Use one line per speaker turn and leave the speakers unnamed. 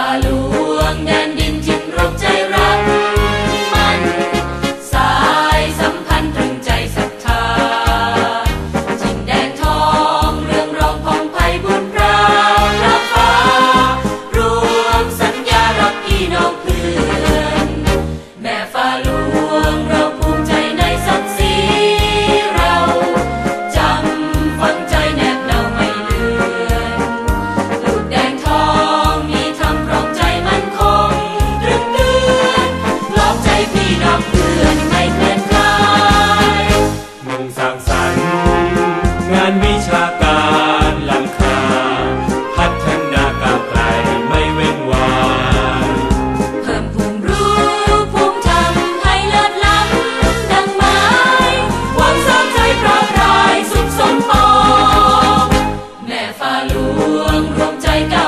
ฝ่าหลวงแดนดินทิ้งรบใจรักมัน สายสัมพันธ์ตรึงใจศรัทธาจินแดนทองเรื่องรองพองไพ่บุญระรฟ้ารวมสัญญารักีน้องพื่นแม่ฝ่า
างสรรงานวิชาการล้ำคาพัฒนากาวไกลไม่เว้นวาน
เพิ่มภูมิรู้ภูมิธรรมให้เลิศล้ำดังไม้ความสร้างใจปราบรายสุขสมปองแม่ฟ้าหลวงรวมใจกัน